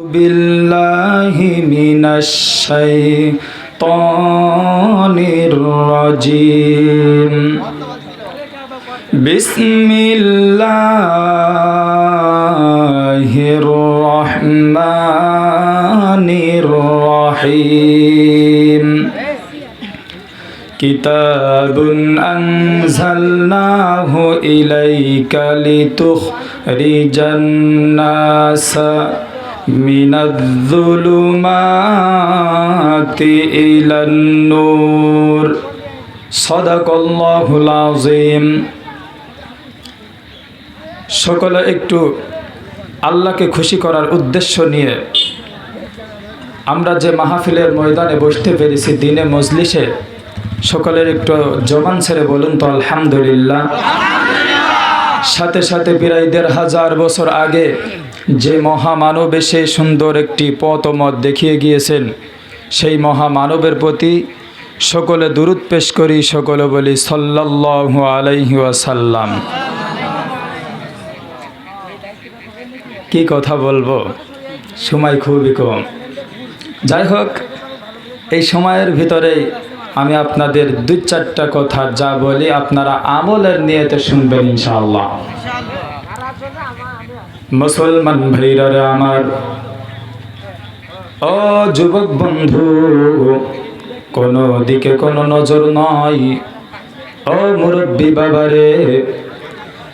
بالله من الشيطان الرجيم بسم الله الرحمن الرحيم كتاب أنزلناه إليك لتخرج الناس من الظلمات إلى النور صدق الله العظيم সকলে একটু আল্লাহকে খুশি করার উদ্দেশ্য নিয়ে আমরা যে মাহফিলের ময়দানে বসতে পেরেছি দিনে মজলিসে সকলের একটু জবান ছেড়ে বলুন তো আলহামদুলিল্লাহ সাথে সাথে প্রায় দেড় হাজার বছর আগে যে মহামানব এসে সুন্দর একটি পথ দেখিয়ে গিয়েছেন, সেই মহামানবের প্রতি সকলে দূরত পেশ করি, সকলে বলি সাল্লাল্লাহু আলাইহি ওয়াসাল্লাম। কি কথা বলব? সময় খুবই কম। যাই হোক, এই সময়ের ভিতরেই আমি আপনাদের দুই চারটা কথা যা বলি, আপনারা আমলের নিয়েতে শুনবেন ইনশাআল্লাহ। মুসলমান ভাইরারে আমার। ও যুবক বন্ধু, কোনো দিকে কোনো নজর নয় ও মুরব্বী বাবারে,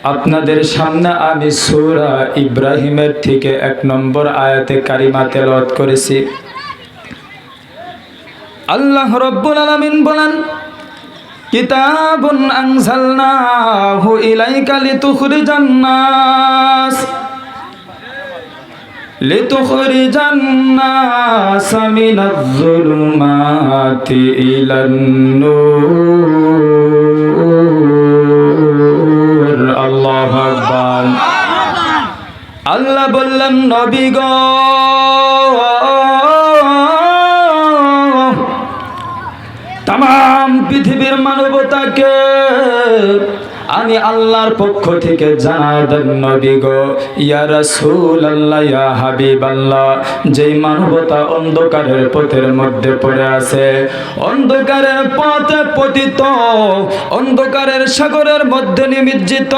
আপনাদের সামনে আমি সূরা ইব্রাহিমের থেকে এক নম্বর আয়াতে কারিমা তেলাওয়াত করেছি। আল্লাহ রব্বুল আলামিন বলেন, কিতাবুন আনজালনাহু ইলাইকা লিতুখরিজান নাস। لتخرج الناس من الظلمات إلى النور الله أكبر আল্লাহ বললেন নবী গো তাম পৃথিবীর মানবতাকে আমি আল্লাহর পক্ষ থেকে জানা দেন নবী গো, ইয়া রাসূল আল্লাহ ইয়া হাবিব আল্লাহ যেই মানবতা অন্ধকারের পথের মধ্যে পড়ে আছে। অন্ধকারের পথে পতিত, অন্ধকারের সাগরের মধ্যে নিমজ্জিত,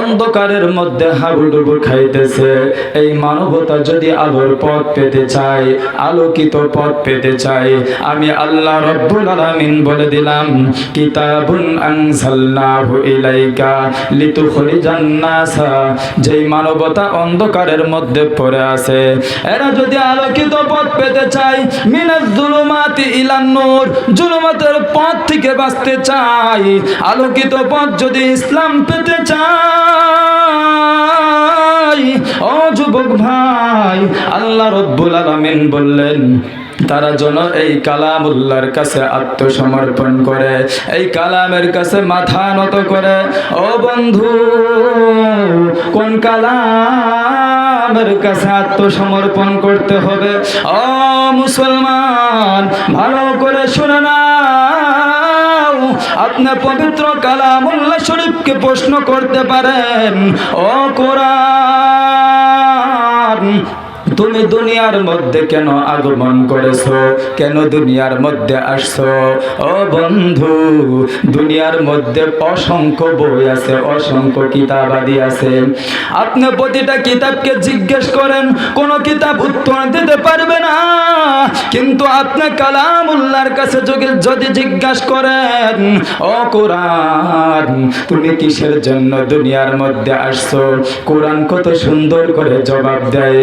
অন্ধকারের মধ্যে হাবুডুবু খাইতেছে। এই মানবতা যদি আলোর পথ পেতে চায়, আলোকিত পথ পেতে চায়, আমি আল্লাহ রব্বুল আলামিন বলে দিলাম, কিতাবুন আনজালনাহু ইলাইকা লিতুখরিজান নাসা যেই মানবতা অন্ধকারের মধ্যে পড়ে আছে। এরা যদি আলোকিত পথ পেতে চায়, মিনাজ জুলুমাতি ইলান নূর, জুলুমাতের পথ থেকে বাঁচতে চায়। আলোকিত পথ যদি ইসলাম পেতে চায়, ও যুবক ভাই, আল্লাহ রব্বুল আলামিন বললেন তারা যেন এই কালামুল্লাহর কাছে আত্মসমর্পণ করে, এই কালামের কাছে মাথা নত করে। ও বন্ধু, কোন কালামের কাছে আত্মসমর্পণ করতে হবে? ও মুসলমান, ভালো করে শুনে নাও। আপনি পবিত্র কালামুল্লাহ শরীফকে প্রশ্ন করতে পারেন। ও কোরআন তুমি দুনিয়ার মধ্যে কেন আগমন করেছ? কেন দুনিয়ার মধ্যে আসছো? ও বন্ধু, দুনিয়ার মধ্যে অসংখ্য বই আছে, অসংখ্য কিতাবাদি আছে। আপনি প্রতিটা কিতাবকে জিজ্ঞেস করেন, কোন কিতাব উত্তর দিতে পারবে না। কিন্তু আপনি কালামুল্লাহর কাছে যদি যদি জিজ্ঞাসা করেন, ও কোরআন, তুমি কিসের জন্য দুনিয়ার মধ্যে আসছো? কোরআন কত সুন্দর করে জবাব দেয়।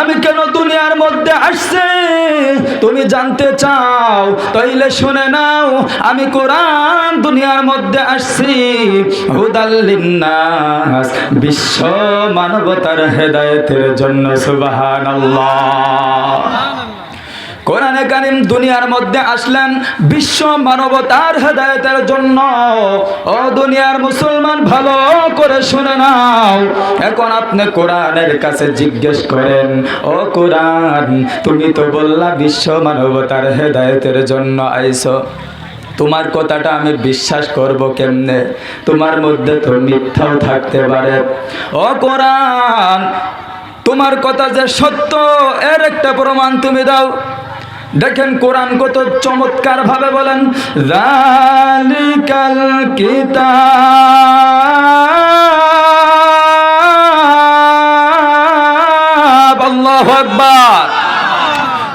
আমি কেন দুনিয়ার মধ্যে আসছে? তুমি জানতে চাও, তাইলে শুনে নাও, আমি কোরআন দুনিয়ার মধ্যে আসছি। হুদাল্লিন্নাস বিশ্ব মানবতার হেদায়েতের জন্য সুবহানাল্লাহ। কোরআনে কারিম দুনিয়ার মধ্যে আসলেন বিশ্ব মানবতার হেদায়তের জন্য। ও দুনিয়ার মুসলমান, ভালো করে শুনে নাও। এখন আপনি কোরআনের কাছে জিজ্ঞেস করেন, ও কোরআন, তুমি তো বললা বিশ্ব মানবতার হেদায়তের জন্য আইছো। তোমার কথাটা আমি বিশ্বাস করব কেমনে? তোমার মধ্যে তো মিথ্যাও থাকতে পারে। ও কোরআন, তোমার কথা যে সত্য, এর একটা প্রমাণ তুমি দাও। দেখেন কোরআন কত চমৎকার ভাবে বলেন রালিকাল কিতাব।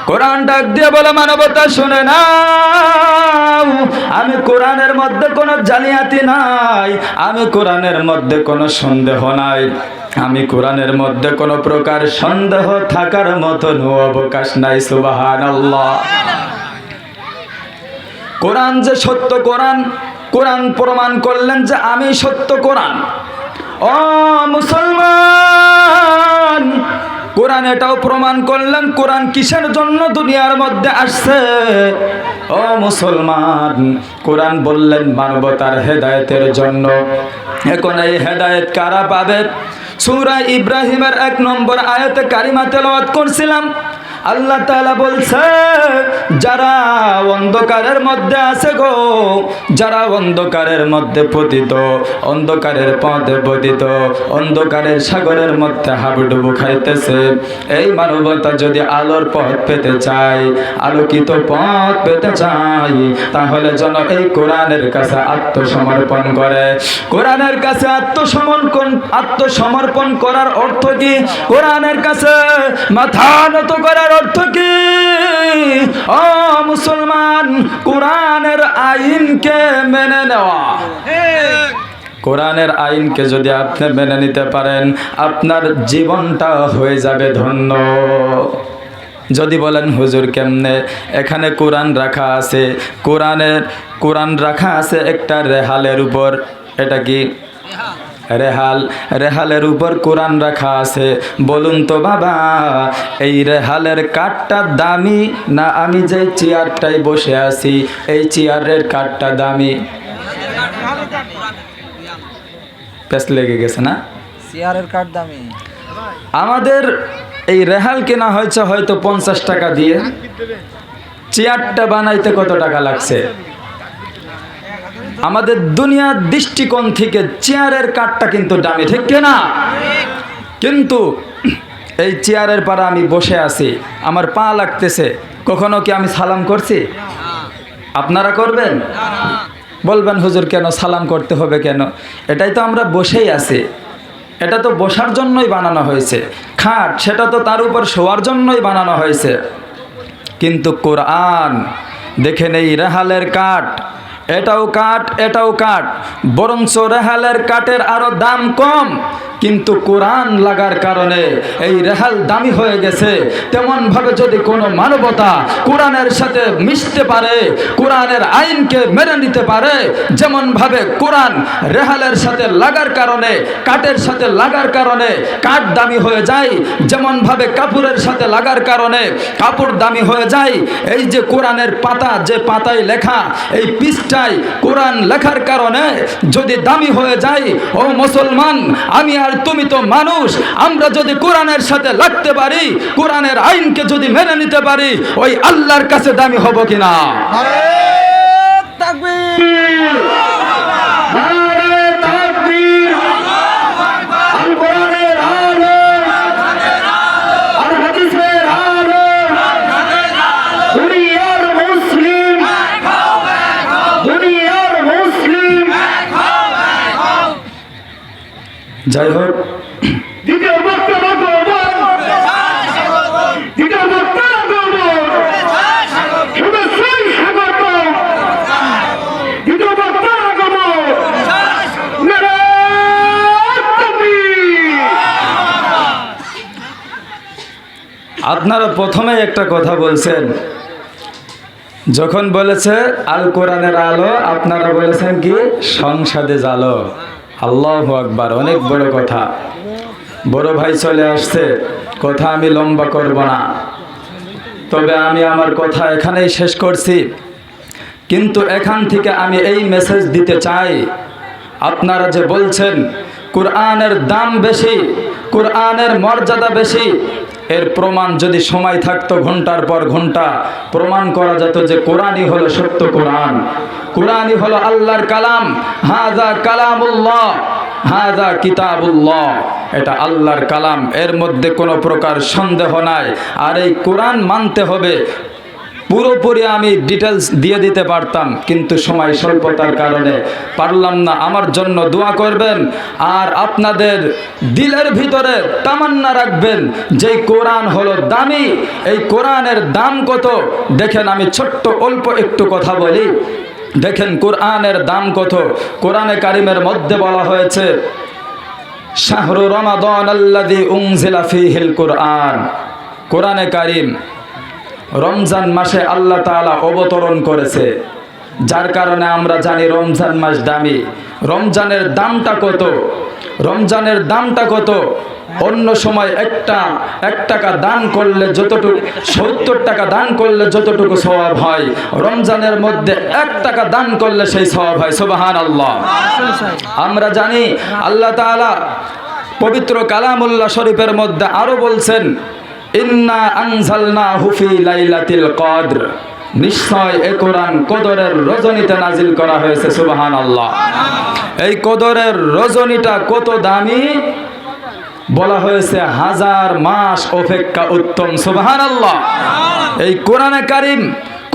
কোরআন ডাক দিয়ে বলে, মানবতা শুনে না আমি কোরআনের মধ্যে কোনো জালিয়াতি নাই, আমি কোরআনের মধ্যে কোনো সন্দেহ নাই। আমি কোরআনের মধ্যে কোনো প্রকার সন্দেহ থাকার মতন অবকাশ নাই সুবাহান কোরআন যে সত্য কোরআন কোরআন প্রমাণ করলেন যে আমি সত্য কোরআন। ও মুসলমান, কোরআন এটাও প্রমাণ করলেন, কোরআন কিসের জন্য দুনিয়ার মধ্যে আসছে? ও মুসলমান, কোরআন বললেন মানবতার হেদায়েতের জন্য। এখন এই হেদায়েত কারা পাবে? সূরা ইব্রাহিমের এক নম্বর আয়তে কারিমা তেলাওয়াত করছিলাম। আল্লাহ তাআলা বলছে, যারা অন্ধকারের মধ্যে আছে গো, যারা অন্ধকারের মধ্যে পতিত, অন্ধকারের পথে পতিত, অন্ধকারের সাগরের মধ্যে হাবুডুবু খাইতেছে। এই মানবতা যদি আলোর পথ পেতে চায়, আলোকিত পথ পেতে চায়, তাহলে যেন এই কোরআনের কাছে আত্মসমর্পণ করে। কোরআনের কাছে আত্মসমর্পণ আত্মসমর্পণ করার অর্থ কি? কোরআনের কাছে মাথা নত করার অর্থ কি? ও মুসলমান, কোরআনের আইনকে মেনে নেওয়া। কোরআনের আইনকে যদি আপনি মেনে নিতে পারেন, আপনার জীবনটা হয়ে যাবে ধন্য। যদি বলেন, হুজুর, কেমনে? এখানে কোরআন রাখা আছে। কোরআনের, কোরআন রাখা আছে একটা রেহালের উপর। এটা কি? রেহাল রেহালের উপর কোরআন রাখা আছে। বলুন তো বাবা এই রেহালের কাঠটা দামি না আমি যে চেয়ারটায় বসে আছি এই চেয়ারের কাঠটা দামি? পেস লেগে গেছে না? চেয়ারের কাঠ দামি। আমাদের এই রেহাল কেনা হয়েছে হয়তো পঞ্চাশ টাকা দিয়ে। চেয়ারটা বানাইতে কত টাকা লাগছে? আমাদের দুনিয়ার দৃষ্টিকোণ থেকে চেয়ারের কাঠটা কিন্তু দামি, ঠিক না কিন্তু এই চেয়ারের পাড়া আমি বসে আছি, আমার পা লাগতেছে, কখনো কি আমি সালাম করছি? আপনারা করবেন? বলবেন, হুজুর, কেন সালাম করতে হবে কেন? এটাই তো আমরা বসেই আছি। এটা তো বসার জন্যই বানানো হয়েছে। খাট, সেটা তো তার উপর শোয়ার জন্যই বানানো হয়েছে। কিন্তু কোরআন দেখেন এই রেহালের কাঠ এটাও কাঠ এটাও কাঠ। বরঞ্চ রেহালের কাঠের আরও দাম কম। কিন্তু কোরআন লাগার কারণে এই রেহাল দামি হয়ে গেছে। তেমন ভাবে যদি কোনো মানবতা কোরআনের সাথে মিশতে পারে, কোরআনের আইনকে মেনে নিতে পারে যেমন ভাবে কোরআন রেহালের সাথে লাগার কারণে, কাঠের সাথে লাগার কারণে কাঠ দামি হয়ে যায় যেমন ভাবে কাপড়ের সাথে লাগার কারণে কাপড় দামি হয়ে যায়, এই যে কোরআনের পাতা, যে পাতায় লেখা, এই পৃষ্ঠায় কোরআন লেখার কারণে যদি দামি হয়ে যায়, ও মুসলমান, আমি আর তুমি তো মানুষ, আমরা যদি কোরআনের সাথে লাগতে পারি, কোরআনের আইনকে যদি মেনে নিতে পারি, ওই আল্লাহর কাছে দামি হব কিনা? বক্তব্য হোক। আপনারা প্রথমে একটা কথা বলছেন। যখন বলেছে আল কোরআনের আলো আপনারা বলেছেন কি? সংসদে জালো আল্লাহ আকবার, অনেক বড় কথা। বড় ভাই চলে আসছে, কথা আমি লম্বা করব না। তবে আমি আমার কথা এখানেই শেষ করছি। কিন্তু এখান থেকে আমি এই মেসেজ দিতে চাই। আপনারা যে বলছেন, কোরআনের দাম বেশি, কোরআনের মর্যাদা বেশি এর প্রমাণ যদি সময় থাকতো ঘণ্টার পর ঘণ্টা, প্রমাণ করা যেত যে কোরআনই হলো সত্য কোরআন। কোরআনই হলো আল্লাহর কালাম। হাজা কালামুল্লাহ হাজা কিতাবুল্লাহ। এটা আল্লাহর কালাম। এর মধ্যে কোনো প্রকার সন্দেহ নাই। আর এই কোরআন মানতে হবে। পুরোপুরি আমি ডিটেলস দিয়ে দিতে পারতাম, কিন্তু সময় স্বল্পতার কারণে পারলাম না। আমার জন্য দোয়া করবেন আর আপনাদের দিলের ভিতরে তামান্না রাখবেন। যে কোরআন হলো দামি, এই কোরআনের দাম কত? দেখেন আমি ছোট্ট অল্প একটু কথা বলি। দেখেন কোরআনের দাম কত? কোরআনে কারিমের মধ্যে বলা হয়েছে, শাহরু রমাদন আল্লাদি উংজিলা ফিহিল কোরআন। কোরআনে কারিম রমজান মাসে আল্লাহ তাআলা অবতরণ করেছে। যার কারণে আমরা জানি রমজান মাস দামি। রমজানের দামটা কত? রমজানের দামটা কত? অন্য সময় একটা, এক টাকা দান করলে যতটুকু, সত্তর টাকা দান করলে যতটুকু স্বভাব হয়, রমজানের মধ্যে এক টাকা দান করলে সেই স্বভাব হয়। সোবাহান আল্লাহ আমরা জানি আল্লাহ তাআলা পবিত্র কালামুল্লাহ শরীফের মধ্যে আরও বলছেন ইন্না আনজালনা হুফি লাইলাতিল কদর। নিশ্চয় এ কোরআন কদরের রজনীতে নাজিল করা হয়েছে সুবাহান আল্লাহ এই কদরের রজনীটা কত দামি? বলা হয়েছে হাজার মাস অপেক্ষা উত্তম সুবাহান আল্লাহ এই কোরআনে কারিম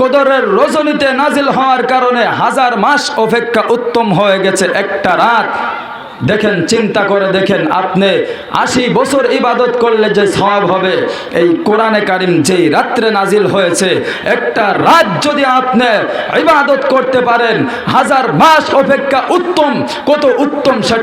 কদরের রজনীতে নাজিল হওয়ার কারণে হাজার মাস অপেক্ষা উত্তম হয়ে গেছে একটা রাত। দেখেন, চিন্তা করে দেখেন, আপনি আশি বছর ইবাদত করলে যে সব হবে, এই কোরআনে কারিম যেই রাত্রে নাজিল হয়েছে, একটা রাত যদি আপনি ইবাদত করতে পারেন, হাজার মাস অপেক্ষা উত্তম, কত উত্তম সেটা